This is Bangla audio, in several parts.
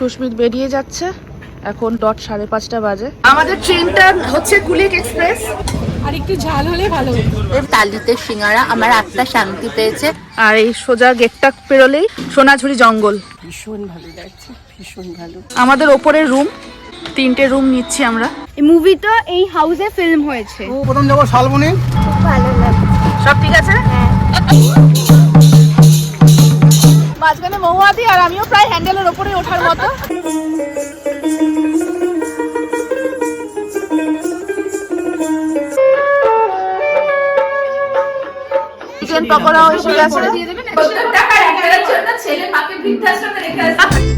সুস্মিত বেরিয়ে যাচ্ছে। এখন ডট সাড়ে পাঁচটা বাজে। আমাদের ট্রেনটা হচ্ছে কুলিক এক্সপ্রেস। আর একটু ঝাল হলে ভালো হতো। তালিতে সিঙ্গারা আমার আত্মা শান্তি পেয়েছে। আর এই সোজা গেটটা পেরোলেই সোনাঝুরি জঙ্গল। ভীষণ ভালো লাগছে ভীষণ ভালো। আমাদের ওপরের রুম তিনটে রুম নিচ্ছি আমরা। এই মুভিটা এই হাউসে ফিল্ম হয়েছে। প্রথম যাব শালবনি। সব ঠিক আছে? মাঝখানে মহুয়াদি আর আমিও প্রায় হ্যান্ডেলের ওপরে ওঠার মতো। চিকেন পকোড়াও এসে গেছে। গুড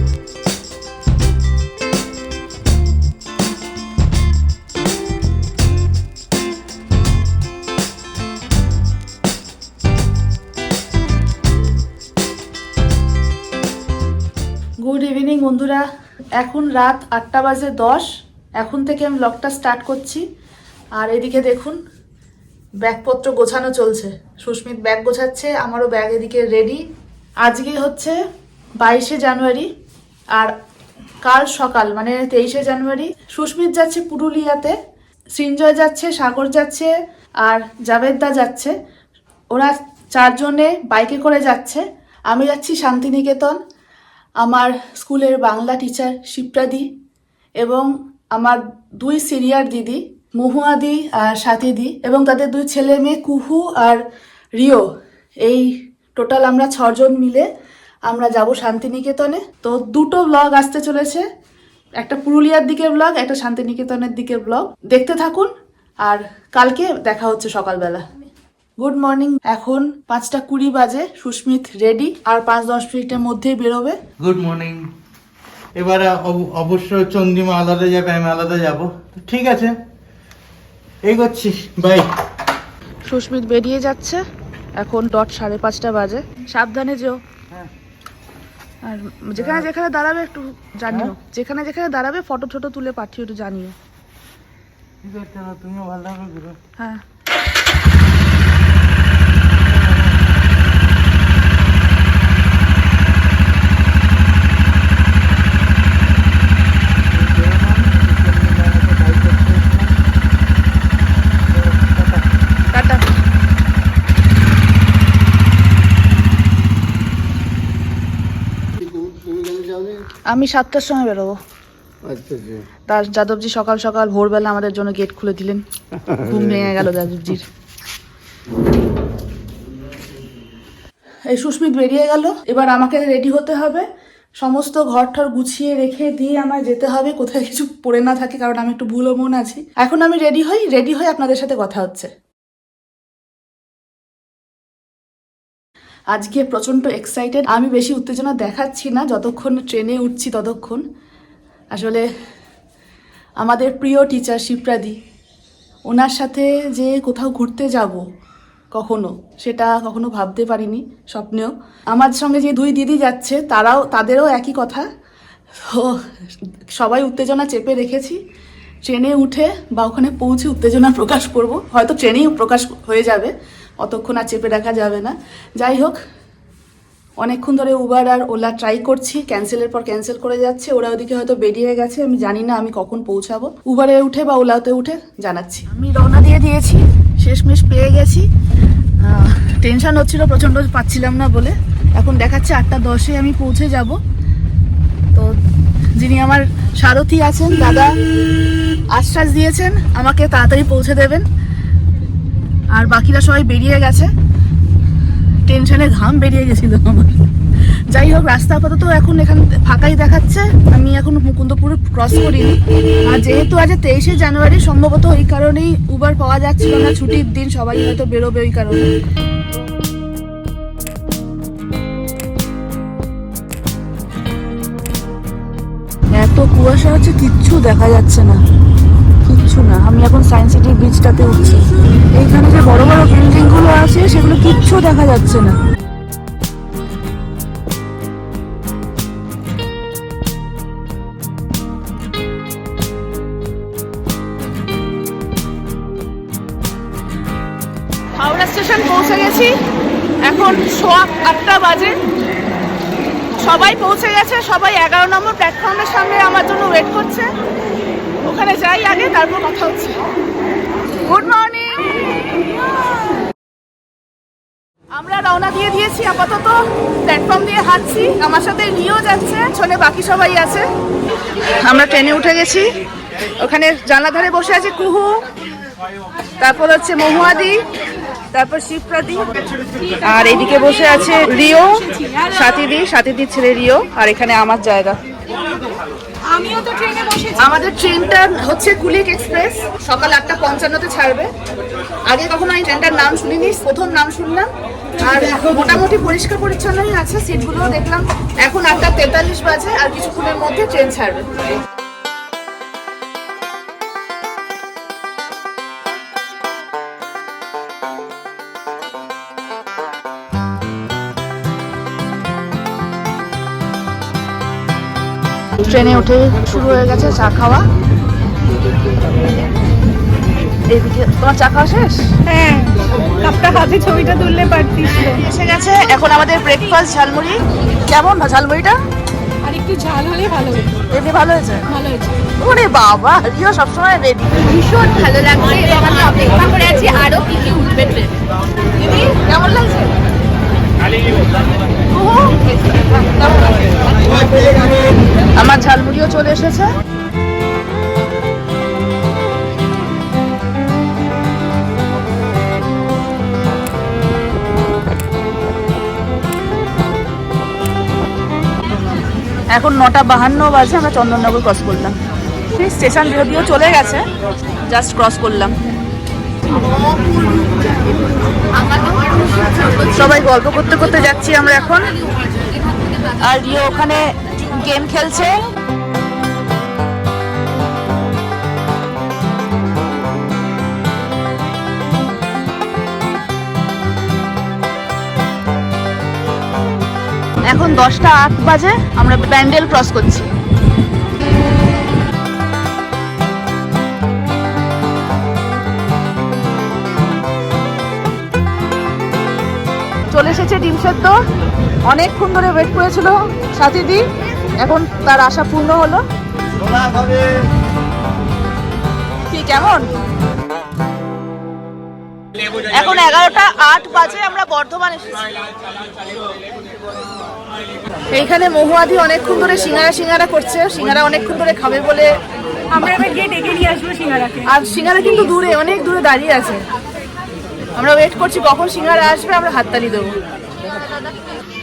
বন্ধুরা, এখন রাত আটটা বাজে দশ। এখন থেকে আমি ব্লগটা স্টার্ট করছি। আর এদিকে দেখুন, ব্যাগপত্র গোছানো চলছে। সুস্মিত ব্যাগ গোছাচ্ছে, আমারও ব্যাগ এদিকে রেডি আজকে হচ্ছে বাইশে জানুয়ারি, আর কাল সকাল মানে তেইশে জানুয়ারি। সুস্মিত যাচ্ছে পুরুলিয়াতে, সৃঞ্জয় যাচ্ছে, সাগর যাচ্ছে, আর জাভেদদা যাচ্ছে। ওরা চারজনে বাইকে করে যাচ্ছে। আমি যাচ্ছি শান্তিনিকেতন। আমার স্কুলের বাংলা টিচার শিপ্রাদি এবং আমার দুই সিনিয়র দিদি মহুয়াদি আর সাথীদি এবং তাদের দুই ছেলে মেয়ে কুহু আর রিও। এই টোটাল আমরা ছজন মিলে আমরা যাব শান্তিনিকেতনে। তো দুটো ব্লগ আসতে চলেছে। একটা পুরুলিয়ার দিকের ব্লগ একটা শান্তিনিকেতনের দিকের ব্লগ দেখতে থাকুন আর কালকে দেখা হচ্ছে সকালবেলা। গুড মর্নিং এখন পাঁচটা কুড়ি বাজে। সুস্মিত রেডি আর পাঁচ দশ মিনিটের মধ্যেই বেরোবে। গুড মর্নিং এবারে অব- অবশ্য চন্দ্রিমা আলাদা যাবে আমি আলাদা যাব। ঠিক আছে। এই করছি বাই সুস্মিত বেরিয়ে যাচ্ছে। এখন ডট সাড়ে পাঁচটা বাজে। সাবধানে যেও। আর যেখানে যেখানে দাঁড়াবে একটু জানিও। যেখানে যেখানে দাঁড়াবে ফটো টোটো তুলে পাঠিয়ে একটু জানিও। ঠিক আছে তুমিও ভালো থাকো হ্যাঁ টাটা আমি সাতটার সময় বেরোবো। আচ্ছা তার যাদবজি সকাল সকাল ভোরবেলা আমাদের জন্য গেট খুলে দিলেন। ঘুম ভেঙে গেল যাদবজির। এই সুস্মিত বেরিয়ে গেল। এবার আমাকে রেডি হতে হবে। সমস্ত ঘর ঠর গুছিয়ে রেখে দিয়ে আমায় যেতে হবে। কোথায় কিছু পড়ে না থাকে কারণ আমি একটু ভুলো মন আছি। এখন আমি রেডি হই রেডি হয়ে আপনাদের সাথে কথা হচ্ছে। আজকে প্রচণ্ড এক্সাইটেড আমি বেশি উত্তেজনা দেখাচ্ছি না, যতক্ষণ ট্রেনে উঠছি ততক্ষণ। আসলে আমাদের প্রিয় টিচার শিপ্রাদি ওনার সাথে যে কোথাও ঘুরতে যাব কখনো, সেটা কখনো ভাবতে পারিনি, স্বপ্নেও। আমার সঙ্গে যে দুই দিদি যাচ্ছে, তারাও, তাদেরও একই কথা। তো সবাই উত্তেজনা চেপে রেখেছি। ট্রেনে উঠে বা ওখানে পৌঁছে উত্তেজনা প্রকাশ করব। হয়তো ট্রেনেই প্রকাশ হয়ে যাবে। অতক্ষণ আর চেপে রাখা যাবে না। যাই হোক, অনেকক্ষণ ধরে উবার আর ওলা ট্রাই করছি ক্যান্সেলের পর ক্যান্সেল করে যাচ্ছে। ওরা ওদিকে হয়তো বেরিয়ে গেছে, আমি জানি না আমি কখন পৌঁছাবো। উবারে উঠে বা ওলাতে উঠে জানাচ্ছি। আমি রওনা দিয়ে দিয়েছি, শেষমেশ পেয়ে গেছি। টেনশন হচ্ছিল, প্রচণ্ড পাচ্ছিলাম না বলে। এখন দেখাচ্ছে আটটা দশে আমি পৌঁছে যাব। তো যিনি আমার সারথি আছেন, দাদা আশ্বাস দিয়েছেন, আমাকে তাড়াতাড়ি পৌঁছে দেবেন। আর বাকিরা সবাই বেরিয়ে গেছে। টেনশনে ঘাম বেরিয়ে গেছিল আমার। যাই হোক, রাস্তা আপাতত এখন এখান ফাঁকাই দেখাচ্ছে। আমি এখন মুকুন্দপুর ক্রস করিনি। আর যেহেতু আজ তেইশে জানুয়ারি, সম্ভবত ওই কারণেই উবার পাওয়া যাচ্ছিল না। ছুটির দিন সবাই হয়তো বেরোবে ওই কারণে। এত কুয়াশা হচ্ছে, কিচ্ছু দেখা যাচ্ছে না। কিচ্ছু না। আমি এখন সায়েন্স সিটির ব্রিজটাতে উঠছি। এইখানে যে বড় বড় বিল্ডিংগুলো আছে, সেগুলো কিচ্ছু দেখা যাচ্ছে না। হাওড়া স্টেশন পৌঁছে গেছি। এখন সোয়া আটটা বাজে। সবাই পৌঁছে গেছে, সবাই এগারো নম্বর প্ল্যাটফর্মের সামনে আমার জন্য ওয়েট করছে। ওখানে যাই আগে, তারপর কথা হচ্ছে। গুড মর্নিং আমরা রওনা দিয়ে দিয়েছি, আপাতত প্ল্যাটফর্ম দিয়ে হাঁটছি, আমার সাথে রিও যাচ্ছে ছোলে বাকি সবাই আছে। আমরা ট্রেনে উঠে গেছি। ওখানে জানলা ধারে বসে আছে কুহু, তারপর হচ্ছে মহুয়াদি, তারপর শিবপ্রদীপ, আর এদিকে বসে আছে রিও সাথীদি সাথীদির ছেলে রিও, আর এখানে আমার জায়গা। আমিও তো ট্রেনে বসেছি। আমাদের ট্রেনটা হচ্ছে কুলিক এক্সপ্রেস। সকাল আটটা পঞ্চান্নতে ছাড়বে। আগে কখনো আমি ট্রেনটার নাম শুনিনি, প্রথম নাম শুনলাম। আর মোটামুটি পরিষ্কার পরিচ্ছন্নই আছে সিটগুলো দেখলাম। এখন আটটা তেতাল্লিশ বাজে, আর কিছুক্ষণের মধ্যে ট্রেন ছাড়বে। ট্রেনে উঠে শুরু হয়ে গেছে চা খাওয়া। এদিকে তোমার চা খাওয়া শেষ? হ্যাঁ কাপটা হাতে ছবিটা তুললে পারতিস। এসে গেছে এখন আমাদের ব্রেকফাস্ট ঝালমুড়ি। কেমন ঝালমুড়িটা? আর একটু ঝাল হলে ভালো হতো। এমনি ভালো হয়েছে? ভালো হয়েছে। ওরে বাবা রিও সবসময় রেডি ভীষণ ভালো লাগছে। এবং অপেক্ষা করে আছি আরও কি কি উঠবে ট্রেন। দিদি কেমন লাগছে? ওহো, কেমন লাগছে? আমার ঝালমুড়িও চলে এসেছে। এখন নটা বাহান্ন বাজে, আমরা চন্দননগর ক্রস করলাম। স্টেশন যদিও চলে গেছে জাস্ট ক্রস করলাম। সবাই গল্প করতে করতে যাচ্ছি আমরা এখন। আর ইয়ে ওখানে গেম খেলছে। এখন দশটা আট বাজে, আমরা প্যান্ডেল ক্রস করছি। এসেছে ডিম সেদ্ধ। অনেকক্ষণ ধরে ওয়েট করেছিল সাথীদি। এখন তার আশা পূর্ণ হলো। কি কেমন? এখন এগারোটা আট বাজে আমরা বর্ধমান এসেছি। এইখানে মহুয়াদি অনেকক্ষণ ধরে সিঙ্গারা সিঙ্গারা করছে। সিঙ্গারা অনেকক্ষণ ধরে খাবে বলে আমরা এবার গিয়ে ডেকে নিয়ে আসব সিঙ্গারাকে। আর সিঙ্গারা কিন্তু দূরে অনেক দূরে দাঁড়িয়ে আছে। আমরা ওয়েট করছি কখন সিঙ্গারা আসবে আমরা হাততালি দেবো।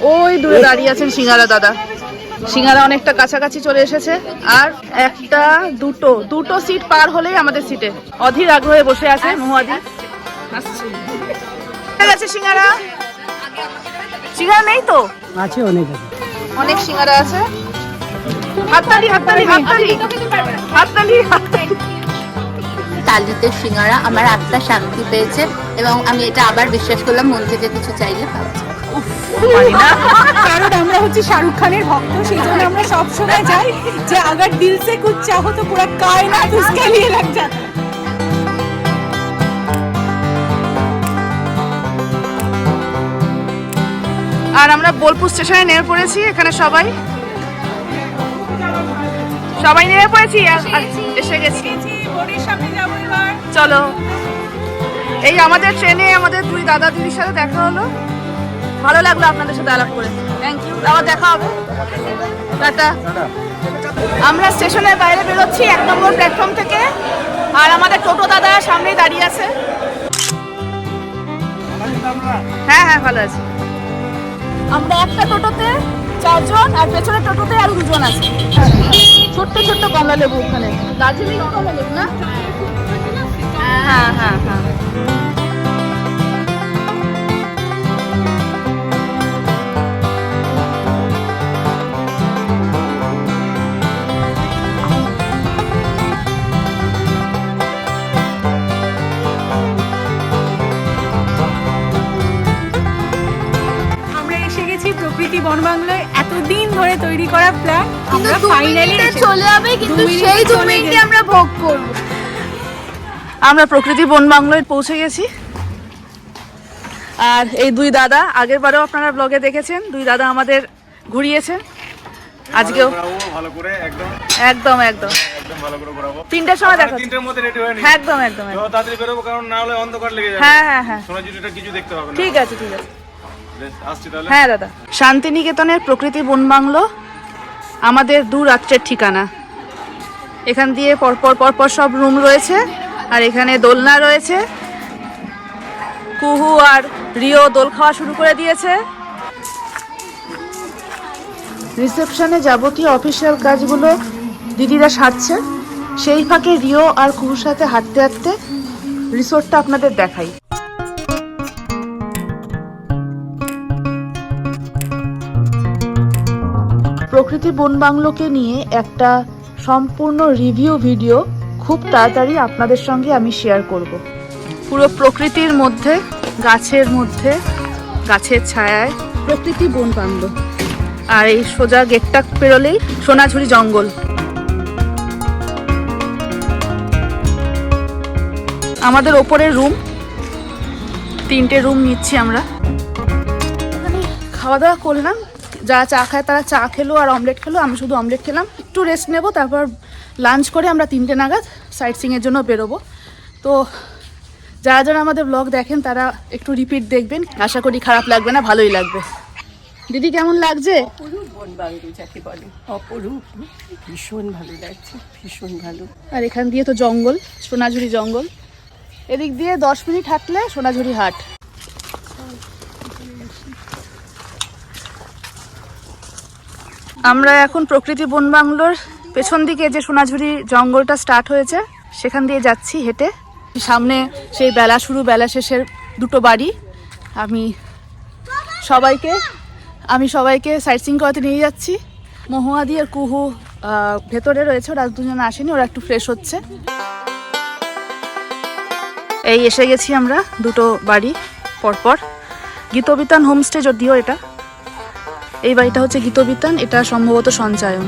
ওই দূরে দাঁড়িয়ে আছেন সিঙ্গারা দাদা। সিঙ্গারা অনেকটা কাছাকাছি চলে এসেছে। আর একটা দুটো দুটো সিট পার হলেই আমাদের সিটে। অধীর আগ্রহে বসে আছে মহুয়াদি। আছে সিঙ্গারা? সিঙ্গারা নেই তো? আছে অনেক অনেক সিঙ্গারা আছে। হাততালি হাততালি হাততালি। হাততালি হাততালি। তালিতে সিঙ্গারা আমার আত্মা শান্তি পেয়েছে এবং আমি এটা আবার বিশ্বাস করলাম মন থেকে কিছু চাইলে কারণ আমরা হচ্ছে শাহরুখ খানের ভক্ত সেই জন্য আমরা সবসময় যাই যে আগার দিল সে কুছ চাহো তো পুরা কায়নাত উসকে লিয়ে লাগ যাতা আর আমরা বোলপুর স্টেশনে নেমে পড়েছি এখানে সবাই। সবাই নেমে পড়েছি? এসে গেছি। চলো। এই আমাদের ট্রেনে আমাদের দুই দাদা দিদির সাথে দেখা হলো। ভালো লাগল আপনাদের সাথে আলাপ করে। থ্যাংক ইউ আবার দেখা হবে। টাটা। আমরা স্টেশনের বাইরে বেরোচ্ছি এক নম্বর প্ল্যাটফর্ম থেকে। আর আমাদের টোটো দাদা সামনেই দাঁড়িয়ে আছে। হ্যাঁ হ্যাঁ ভালো আছে। আমরা একটা টোটোতে চারজন আর পেছনের টোটোতে আরও দুজন আছে। ছোট্ট ছোট্ট কমলা লেবু ওখানে। দার্জিলিং কমলা লেবু না? মিনিটে চলে যাবে কিন্তু সেই দু মিনিটে আমরা ভোগ করব। আমরা প্রকৃতি বন বাংলোয় পৌঁছে গেছি। আর এই দুই দাদা আগের বারেও আপনারা ব্লগে দেখেছেন দুই দাদা আমাদের ঘুরিয়েছেন। আজকেও ভালো করে একদম। একদম একদম। একদম ভালো করে ঘোরাবো। তিনটের সময় দেখা হচ্ছে। মধ্যে রেডি একদম একদম একদম। তাড়াতাড়ি বেরোবো কারণ না হলে অন্ধকার লেগে যাবে। হ্যাঁ হ্যাঁ হ্যাঁ। সোনাঝুরিটা কিছু দেখতে পাবে না। ঠিক আছে ঠিক আছে। বেশ, আসছি তাহলে। হ্যাঁ দাদা। শান্তিনিকেতনের প্রকৃতি বন বাংলো আমাদের দু রাত্রের ঠিকানা। এখান দিয়ে পরপর পরপর সব রুম রয়েছে আর এখানে দোলনা রয়েছে। কুহু আর রিও দোল খাওয়া শুরু করে দিয়েছে। রিসেপশনে যাবতীয় অফিসিয়াল কাজগুলো দিদিরা সারছে। সেই ফাঁকে রিও আর কুহুর সাথে হাঁটতে হাঁটতে রিসোর্টটা আপনাদের দেখাই। প্রকৃতি বন বাংলোকে নিয়ে একটা সম্পূর্ণ রিভিউ ভিডিও খুব তাড়াতাড়ি আপনাদের সঙ্গে আমি শেয়ার করব। পুরো প্রকৃতির মধ্যে, গাছের মধ্যে, গাছের ছায়ায়। প্রকৃতি বন বাংলো। আর এই সোজা গেটটা পেরোলেই সোনাঝুরি জঙ্গল। আমাদের ওপরের রুম, তিনটে রুম নিচ্ছি আমরা। খাওয়া দাওয়া করলাম যারা চা খায় তারা চা খেলো আর অমলেট খেলো। আমি শুধু অমলেট খেলাম। একটু রেস্ট নেব তারপর লাঞ্চ করে আমরা তিনটে নাগাদ সাইট সিংয়ের জন্য বেরোবো। তো যারা যারা আমাদের ব্লগ দেখেন তারা একটু রিপিট দেখবেন। আশা করি খারাপ লাগবে না ভালোই লাগবে। দিদি কেমন লাগছে? ভীষণ ভালো লাগছে ভীষণ ভালো। আর এখান দিয়ে তো জঙ্গল সোনাঝুরি জঙ্গল। এদিক দিয়ে দশ মিনিট হাঁটলে সোনাঝুরি হাট। আমরা এখন প্রকৃতি বন বাংলোর পেছন দিকে যে সোনাঝুরি জঙ্গলটা স্টার্ট হয়েছে, সেখান দিয়ে যাচ্ছি হেঁটে। সামনে সেই বেলা শুরু, বেলা শেষের দুটো বাড়ি। আমি সবাইকে আমি সবাইকে সাইট সিং করাতে নিয়ে যাচ্ছি। মহুয়াদি আর কুহু ভেতরে রয়েছে, ওরা দুজন আসেনি, ওরা একটু ফ্রেশ হচ্ছে। এই এসে গেছি আমরা, দুটো বাড়ি, পরপর। গীতবিতান হোমস্টে যদিও এটা। এই বাড়িটা হচ্ছে গীতবিতান এটা সম্ভবত সঞ্চায়ন।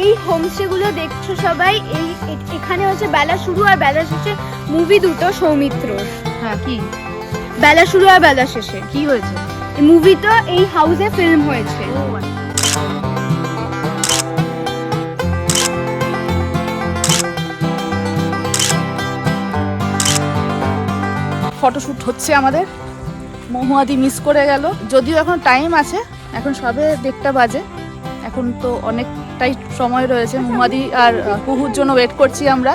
এই হোমস্টেগুলো দেখছ সবাই? এই এখানে হচ্ছে বেলা শুরু আর বেলা শেষে মুভি দুটো সৌমিত্র হ্যাঁ কি? বেলা শুরু আর বেলা শেষে। কি হয়েছে? এই মুভিটা এই হাউসে ফিল্ম হয়েছে। ফটোশ্যুট হচ্ছে আমাদের। মহুয়াদি মিস করে গেল। যদিও এখন টাইম আছে এখন সবে দেড়টা বাজে। এখন তো অনেকটাই সময় রয়েছে। মহুয়াদি আর কুহুর জন্য ওয়েট করছি আমরা।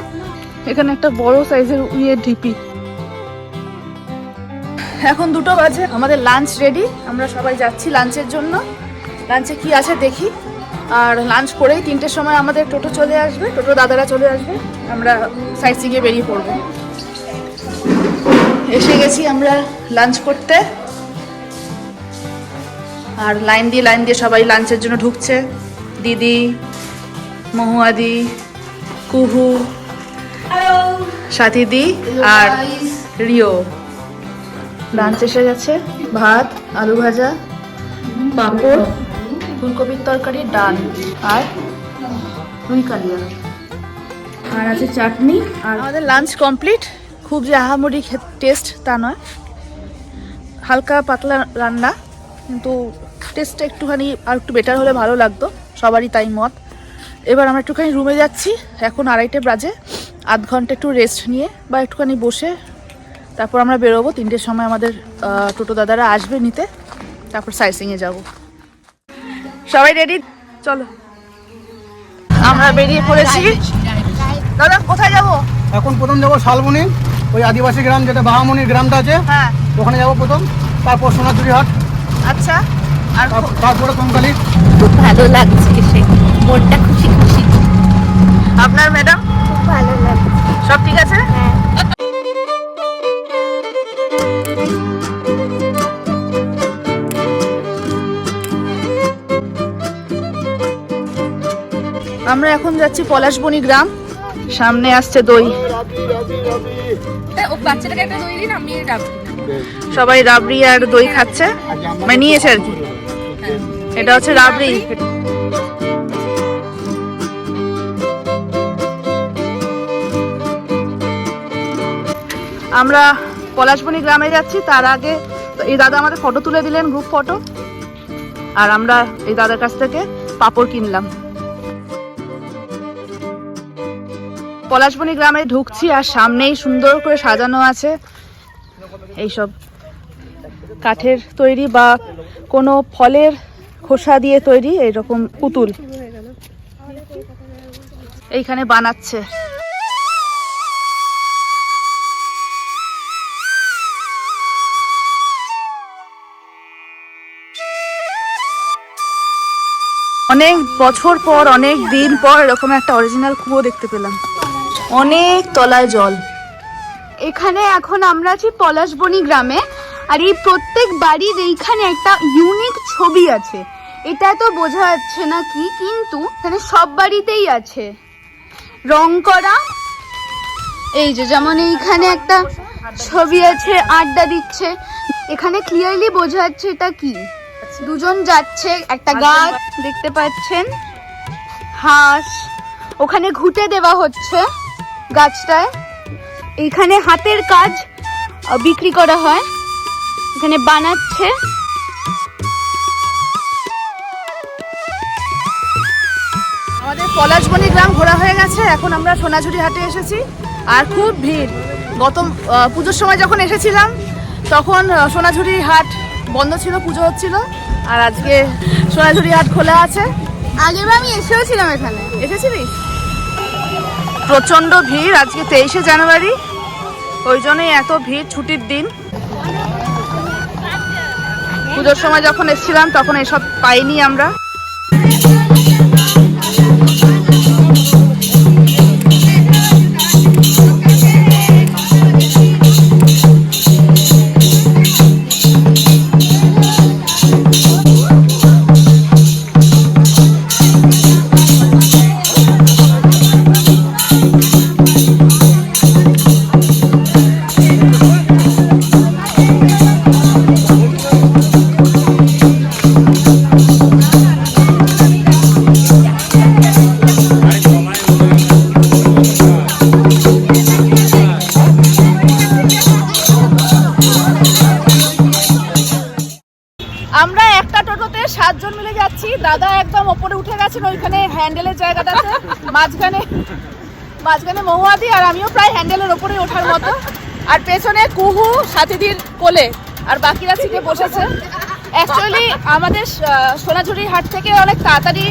এখানে একটা বড় সাইজের ইয়ে ঢিপি। এখন দুটো বাজে, আমাদের লাঞ্চ রেডি আমরা সবাই যাচ্ছি লাঞ্চের জন্য। লাঞ্চে কি আছে দেখি। আর লাঞ্চ করেই তিনটের সময় আমাদের টোটো চলে আসবে। টোটো দাদারা চলে আসবে। আমরা সাইট সিংয়ে বেরিয়ে পড়ব। এসে গেছি আমরা লাঞ্চ করতে। আর লাইন দিয়ে লাইন দিয়ে সবাই লাঞ্চের জন্য ঢুকছে। দিদি, মহুয়াদি, কুহু, সাথীদি আর রিও। লাঞ্চ এসে গেছে। ভাত, আলু ভাজা, পাঁপড়, ফুলকপির তরকারি, ডাল আর রুই কালিয়া আর আছে চাটনি আর আমাদের লাঞ্চ কমপ্লিট। খুব যে আহামরি টেস্ট তা নয়। হালকা পাতলা রান্না, কিন্তু টেস্টটা একটুখানি আর একটু বেটার হলে ভালো লাগতো। সবারই তাই মত। এবার আমরা একটুখানি রুমে যাচ্ছি। এখন আড়াইটে বাজে। আধ ঘণ্টা একটু রেস্ট নিয়ে বা একটুখানি বসে তারপর আমরা বেরোবো। তিনটের সময় আমাদের টোটো দাদারা আসবে নিতে। তারপর সাইসিংয়ে যাব। সবাই রেডি চলো। আমরা বেরিয়ে পড়েছি। দাদা কোথায় যাব? এখন প্রথম যাব শালবনি। ওই আদিবাসী গ্রাম যেটা বাহামনির গ্রামটা আছে। হ্যাঁ। ওখানে যাব প্রথম। তারপর সোনাঝুরি হাট আচ্ছা। আর তার- তারপরে কঙ্কালি খুব ভালো লাগছে এসে মনটা খুশি খুশি। আপনার ম্যাডাম খুব ভালো লাগে সব ঠিক আছে? আমরা এখন যাচ্ছি পলাশবনি গ্রাম। সামনে আসছে দই। ও বাচ্চাটাকে একটা দই দিন আমি সবাই রাবড়ি আর দই খাচ্ছে। মানে নিয়েছে আর কি। এটা হচ্ছে রাবড়ি। আমরা পলাশবনি গ্রামে যাচ্ছি, তার আগে এই দাদা আমাদের ফটো তুলে দিলেন গ্রুপ ফটো আর আমরা এই দাদার কাছ থেকে পাপড় কিনলাম। পলাশবনি গ্রামে ঢুকছি আর সামনেই সুন্দর করে সাজানো আছে এইসব কাঠের তৈরি বা কোনো ফলের খোসা দিয়ে তৈরি এরকম পুতুল। এইখানে বানাচ্ছে। অনেক বছর পর, অনেক দিন পর এরকম একটা অরিজিনাল কুয়ো দেখতে পেলাম। অনেক তলায় জল। এখানে এখন আমরা আছি পলাশবনি গ্রামে, আর এই প্রত্যেক বাড়ির এইখানে একটা ইউনিক ছবি আছে। এটা তো বোঝা যাচ্ছে না কি কিন্তু এখানে সব বাড়িতেই আছে। রং করা এই যে যেমন এইখানে একটা ছবি আছে আড্ডা দিচ্ছে। এখানে ক্লিয়ারলি বোঝা যাচ্ছে এটা কি। দুজন যাচ্ছে একটা গাছ দেখতে পাচ্ছেন হাঁস। ওখানে ঘুটে দেওয়া হচ্ছে গাছটায়। এখানে হাতের কাজ বিক্রি করা হয়। এখানে বানাচ্ছে। পলাশবনি গ্রাম ঘোরা হয়ে গেছে এখন আমরা সোনাঝুরি হাটে এসেছি। আর খুব ভিড়। গত পুজোর সময় যখন এসেছিলাম তখন সোনাঝুরি হাট বন্ধ ছিল পুজো হচ্ছিল। আর আজকে সোনাঝুরি হাট খোলা আছে। আগেবার আমি এসেও ছিলাম এখানে। এসেছিলিস প্রচণ্ড ভিড় আজকে তেইশে জানুয়ারি। ওই জন্যই এত ভিড় ছুটির দিন। পুজোর সময় যখন এসেছিলাম তখন এসব পাইনি আমরা। মাঝখানে মাঝখানে মহুয়াদি আর আমিও প্রায় হ্যান্ডেলের ওপরে ওঠার মতো। আর পেছনে কুহু সাথীদির কোলে, আর বাকিরা সিটে বসেছে। অ্যাকচুয়ালি আমাদের সোনাঝুরি হাট থেকে অনেক তাড়াতাড়ি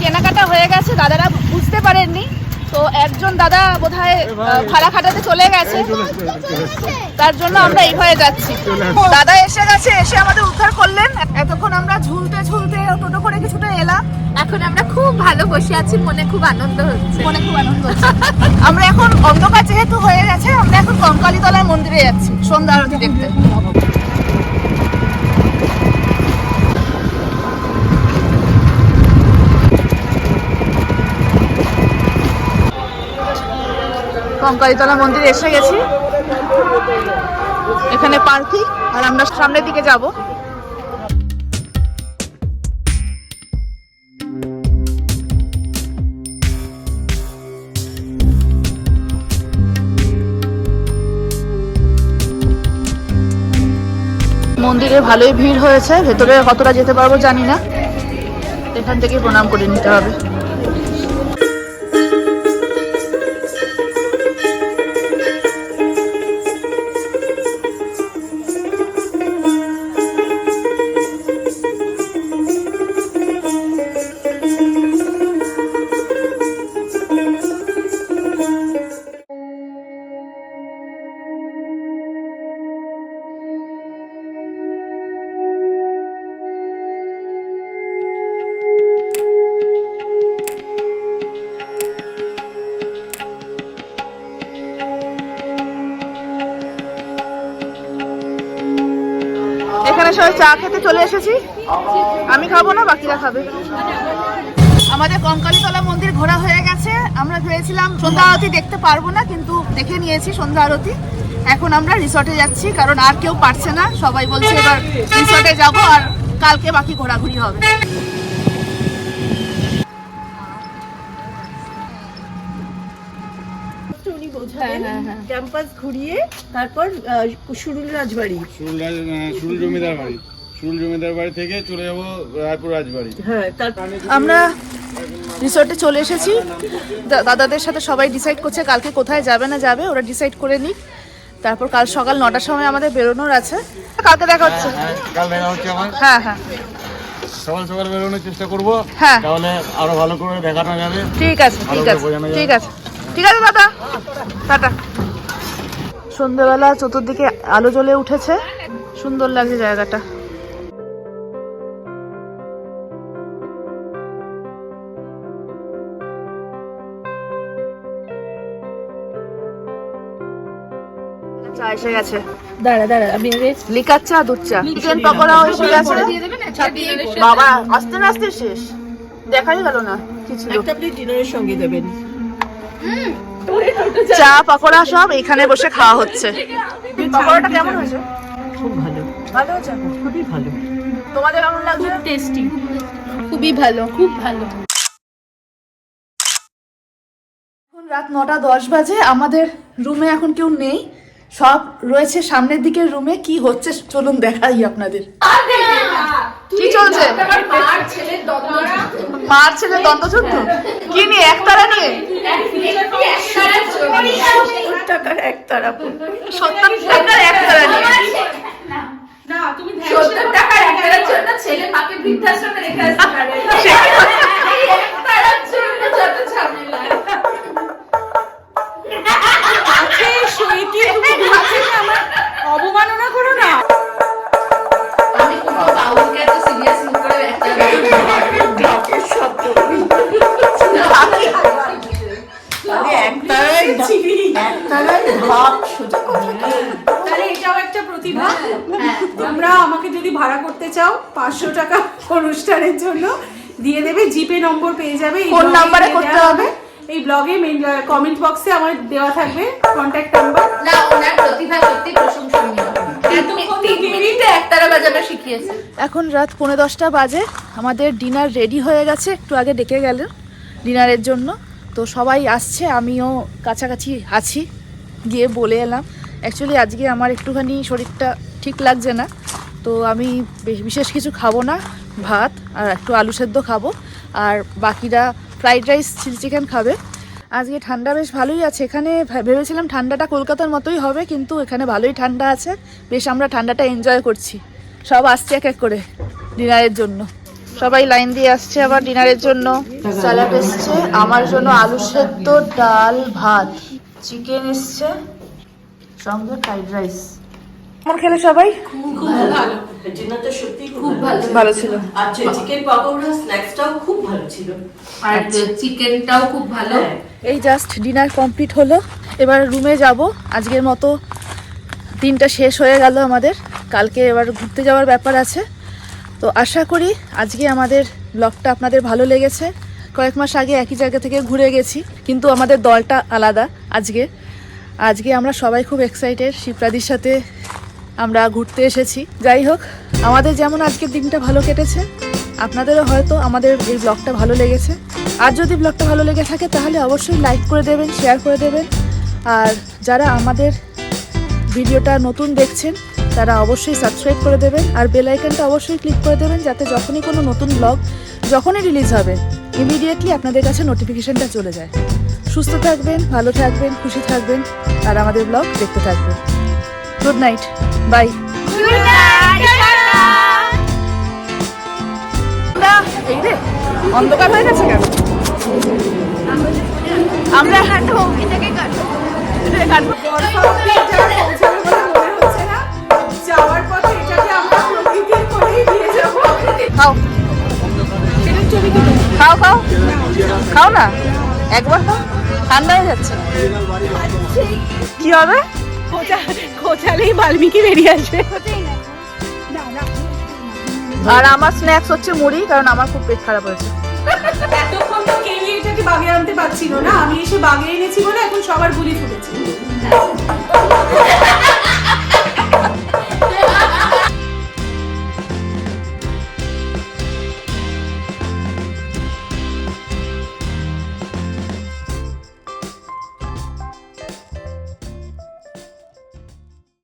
কেনাকাটা হয়ে গেছে। দাদারা বুঝতে পারেননি একজন দাদা বোধহয় ভাড়া খাটাতে চলে গেছে। তার জন্য আমরা এইভাবে যাচ্ছি। দাদা এসে গেছে এসে আমাদের উদ্ধার করলেন। এতক্ষণ আমরা ঝুলতে ঝুলতে টোটো করে কিছুটা এলাম। এখন আমরা খুব ভালো বসে আছি মনে খুব আনন্দ হচ্ছে। মনে খুব আনন্দ হচ্ছে। আমরা এখন অন্ধকার যেহেতু হয়ে গেছে আমরা এখন কঙ্কালীতলার মন্দিরে যাচ্ছি সন্ধ্যা আরতি দেখতে। কঙ্কালীতলা মন্দির এসে গেছি। এখানে পার্কিং, আর আমরা সামনের দিকে যাব। মন্দিরে ভালোই ভিড় হয়েছে, ভেতরে কতটা যেতে পারব জানি না। এখান থেকে প্রণাম করে নিতে হবে। চা খেতে চলে এসেছি। আমি খাব না বাকিরা খাবে। আমাদের কঙ্কালীতলা মন্দির ঘোরা হয়ে গেছে। আমরা ভেবেছিলাম সন্ধ্যা আরতি দেখতে পারব না কিন্তু দেখে নিয়েছি সন্ধ্যা আরতি। এখন আমরা রিসর্টে যাচ্ছি কারণ আর কেউ পারছে না। সবাই বলছে এবার রিসর্টে যাব আর কালকে বাকি ঘোরাঘুরি হবে। উনি বোঝাবেন ক্যাম্পাস ঘুরিয়ে তারপর সুরুল রাজবাড়ি। সুরুল জমিদার বাড়ি। চুল জমিদার বাড়ি থেকে চলে যাব রায়পুর রাজবাড়ি। আমরা রিসর্টে চলে এসেছি। দাদাদের সাথে সবাই ডিসাইড করছে কালকে কোথায় যাবে না যাবে ওরা ডিসাইড করে নিক। তারপর কাল সকাল নটার সময় আমাদের বেরোনোর আছে। কালকে দেখা হচ্ছে। হ্যাঁ কাল দেখা হচ্ছে আমার। হ্যাঁ হ্যাঁ। সকাল সকাল বেরোনোর চেষ্টা করব। হ্যাঁ। তাহলে আরও ভালো করে দেখানো যাবে। ঠিক আছে ঠিক আছে ঠিক আছে। ঠিক আছে দাদা। টাটা। সন্ধ্যেবেলা চতুর্দিকে আলো জ্বলে উঠেছে। সুন্দর লাগছে জায়গাটা। এসে গেছে। দাঁড়া দাঁড়া আমি আগে লিকার চা দুধ চা। চিকেন পকোড়াও এসে গেছে। বাবা আস্তে আস্তে শেষ। দেখাই গেল না কি ছিল আপনি ডিনারের সঙ্গে দেবেন। চা পকোড়া সব এখানে বসে খাওয়া হচ্ছে। পকোড়াটা কেমন হয়েছে? খুব ভালো। ভালো হয়েছে? খুবই ভালো। তোমাদের কেমন লাগছে? টেস্টি খুবই ভালো খুব ভালো। রাত নটা দশ বাজে আমাদের রুমে এখন কেউ নেই। সব রয়েছে সামনের দিকের রুমে কি হচ্ছে চলুন দেখাই আপনাদের। কি চলছে? মার ছেলে দ্বন্দ্বযুদ্ধ? কি নিয়ে একতারা নিয়ে? টাকার একতারা সত্তর টাকার একতারা নিয়ে। সত্তর টাকার একটার জন্য ছেলে মাকে বৃদ্ধাশ্রমে রেখে আসতে পারে। তুমি না আমার অবমাননা করো না? আমি কোনো এত সিরিয়াস মুখ করে একটা তাহলে এটাও একটা প্রতিভা। তোমরা আমাকে যদি ভাড়া করতে চাও পাঁচশো টাকা অনুষ্ঠানের জন্য দিয়ে দেবে জিপে নম্বর পেয়ে যাবে। এই কোন নাম্বারে করতে হবে? এই ব্লগে কমেন্ট বক্সে আমার দেওয়া থাকবে কন্ট্যাক্ট নাম্বার না ওনার প্রতিভা সত্যি প্রশংসনীয়। তিন মিনিটে একতারা বাজানো শিখিয়েছে। এখন রাত পৌনে দশটা বাজে। আমাদের ডিনার রেডি হয়ে গেছে। একটু আগে ডেকে গেলেন ডিনারের জন্য। তো সবাই আসছে আমিও কাছাকাছি আছি। গিয়ে বলে এলাম। অ্যাকচুয়ালি আজকে আমার একটুখানি শরীরটা ঠিক লাগছে না। তো আমি বিশেষ কিছু খাব না। ভাত আর একটু আলু সেদ্ধ খাব। আর বাকিরা ফ্রাইড রাইস চিলি চিকেন খাবে। আজকে ঠান্ডা বেশ ভালোই আছে। এখানে ভেবেছিলাম ঠান্ডাটা কলকাতার মতোই হবে, কিন্তু এখানে ভালোই ঠান্ডা আছে। বেশ আমরা ঠান্ডাটা এনজয় করছি। সব আসছে এক এক করে ডিনারের জন্য। সবাই লাইন দিয়ে আসছে আবার ডিনারের জন্য। স্যালাড এসছে। আমার জন্য আলু সেদ্ধ, ডাল, ভাত। চিকেন এসছে। সঙ্গে ফ্রাইড রাইস। কেমন খেলে সবাই? ডিনারটা সত্যি খুব ভালো। ছিল। আচ্ছা চিকেন পকোড়া স্ন্যাক্সটাও খুব ভালো ছিল। আর চিকেনটাও খুব ভালো। এই জাস্ট ডিনার কমপ্লিট হলো। এবার রুমে যাব। আজকের মতো দিনটা শেষ হয়ে গেল আমাদের। কালকে এবার ঘুরতে যাওয়ার ব্যাপার আছে। তো আশা করি আজকে আমাদের ব্লগটা আপনাদের ভালো লেগেছে। কয়েক মাস আগে একই জায়গা থেকে ঘুরে গেছি কিন্তু আমাদের দলটা আলাদা আজকে। আজকে আমরা সবাই খুব এক্সাইটেড শিপ্রাদির সাথে আমরা ঘুরতে এসেছি। যাই হোক, আমাদের যেমন আজকের দিনটা ভালো কেটেছে, আপনাদেরও হয়তো আমাদের এই ব্লগটা ভালো লেগেছে। আর যদি ব্লগটা ভালো লেগে থাকে, তাহলে অবশ্যই লাইক করে দেবেন শেয়ার করে দেবেন। আর যারা আমাদের ভিডিওটা নতুন দেখছেন, তারা অবশ্যই সাবস্ক্রাইব করে দেবেন। আর বেল আইকনটা অবশ্যই ক্লিক করে দেবেন, যাতে যখনই কোনো নতুন ব্লগ যখনই রিলিজ হবে ইমিডিয়েটলি আপনাদের কাছে নোটিফিকেশনটা চলে যায়। সুস্থ থাকবেন, ভালো থাকবেন, খুশি থাকবেন, আর আমাদের ব্লগ দেখতে থাকবেন। Good night bye. এই রে অন্ধকার হয়ে গেছে কেন? আমরা হাঁটবো এটাকে কাটবো এটাকে কাটবো। হচ্ছে না যাওয়ার পথে এটাকে আমরা প্রকৃতির করেই দিয়ে যাব। খাও। খাও খাও। খাও না। একবার খাও। ঠান্ডা হয়ে যাচ্ছে। কি হবে? খোঁচালেই বাল্মীকি বেরিয়ে আসবে। আর আমার স্ন্যাক্স হচ্ছে মুড়ি কারণ আমার খুব পেট খারাপ হয়েছে। এতক্ষণ তো কেউই এটাকে বাগে আনতে পারছিল না। আমি এসে বাগে এনেছি বলে এখন সবার গুলি ফুটেছে।